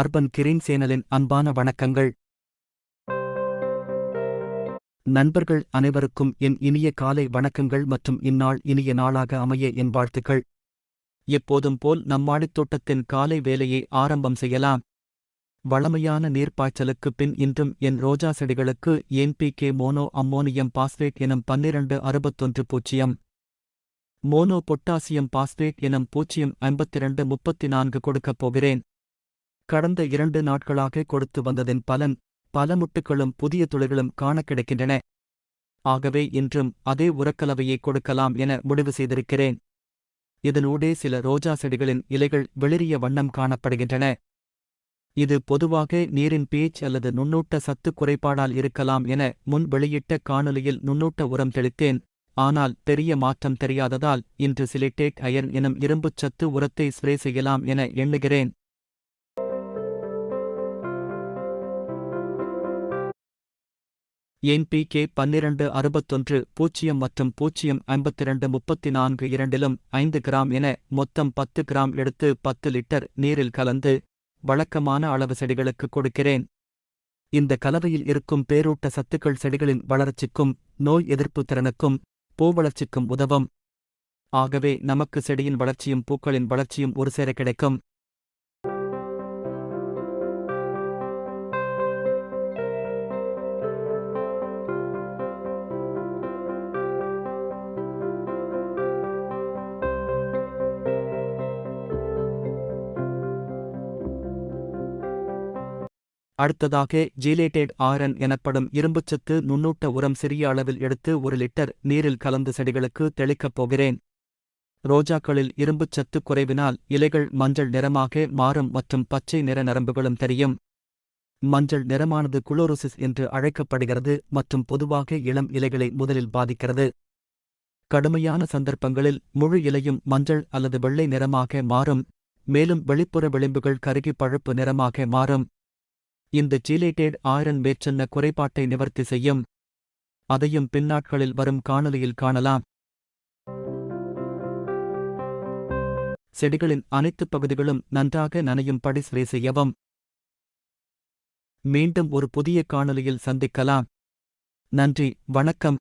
Urban green சேனலின் அன்பான வணக்கங்கள். நண்பர்கள் அனைவருக்கும் என் இனிய காலை வணக்கங்கள் மற்றும் இந்நாள் இனிய நாளாக அமைய என் வாழ்த்துக்கள். எப்போதும் போல் நம் மாடித்தோட்டத்தின் காலை வேலையை ஆரம்பம் செய்யலாம். வளமையான நீர்ப்பாய்ச்சலுக்குப் பின் இன்றும் என் ரோஜா செடிகளுக்கு என்பிகே மோனோ அம்மோனியம் பாஸ்பேட் எனும் பன்னிரண்டு அறுபத்தொன்று பூஜ்ஜியம். மோனோ பொட்டாசியம் பாஸ்பேட் எனும் பூஜ்ஜியம் ஐம்பத்திரண்டு முப்பத்தி நான்கு கொடுக்கப் போகிறேன். கடந்த இரண்டு நாட்களாக கொடுத்து வந்ததின் பலன் பல முட்டுகளும் புதிய துளிர்களும் காண கிடைக்கின்றன. ஆகவே இன்றும் அதே உரக்கலவையை கொடுக்கலாம் என முடிவு செய்திருக்கிறேன். இதனூடே சில ரோஜா செடிகளின் இலைகள் வெளிரிய வண்ணம் காணப்படுகின்றன. இது பொதுவாக நீரின் பேச் அல்லது நுண்ணூட்ட சத்து குறைபாடால் இருக்கலாம் என முன் வெளியிட்ட காணொலியில் நுண்ணூட்ட உரம் தெளித்தேன். ஆனால் பெரிய மாற்றம் தெரியாததால் இன்று சிலிட்டேட் அயர்ன் எனும் இரும்புச் சத்து உரத்தை ஸ்ப்ரே செய்யலாம் என எண்ணுகிறேன். என்பிகே பன்னிரண்டு அறுபத்தொன்று பூஜ்ஜியம் மற்றும் பூஜ்ஜியம் ஐம்பத்திரண்டு முப்பத்தி நான்கு இரண்டிலும் ஐந்து கிராம் என மொத்தம் பத்து கிராம் எடுத்து பத்து லிட்டர் நீரில் கலந்து வழக்கமான அளவு செடிகளுக்கு கொடுக்கிறேன். இந்த கலவையில் இருக்கும் பேரூட்ட சத்துக்கள் செடிகளின் வளர்ச்சிக்கும் நோய் எதிர்ப்பு திறனுக்கும் பூ வளர்ச்சிக்கும் உதவும். ஆகவே நமக்கு செடியின் வளர்ச்சியும் பூக்களின் வளர்ச்சியும் ஒரு சேர கிடைக்கும். அடுத்ததாக ஜீலேட்டேட் ஆரன் எனப்படும் இரும்புச்சத்து நுண்ணூட்ட உரம் சிறிய அளவில் எடுத்து ஒரு லிட்டர் நீரில் கலந்து செடிகளுக்கு தெளிக்கப் போகிறேன். ரோஜாக்களில் இரும்புச்சத்து குறைவினால் இலைகள் மஞ்சள் நிறமாக மாறும் மற்றும் பச்சை நிற நரம்புகளும் தெரியும். மஞ்சள் நிறமானது குளோரோசிஸ் என்று அழைக்கப்படுகிறது மற்றும் பொதுவாக இளம் இலைகளை முதலில் பாதிக்கிறது. கடுமையான சந்தர்ப்பங்களில் முழு இலையும் மஞ்சள் அல்லது வெள்ளை நிறமாக மாறும் மேலும் வெளிப்புற விளிம்புகள் கருகி பழுப்பு நிறமாக மாறும். இந்த ஜீலேட்டேட் ஆயிரன் மேற்சென்ன குறைபாட்டை நிவர்த்தி செய்யும். அதையும் பின்னாட்களில் வரும் காணொலியில் காணலாம். செடிகளின் அனைத்து பகுதிகளும் நன்றாக நனையும்படி ஸ்ப்ரே செய்யவும். மீண்டும் ஒரு புதிய காணொலியில் சந்திக்கலாம். நன்றி வணக்கம்.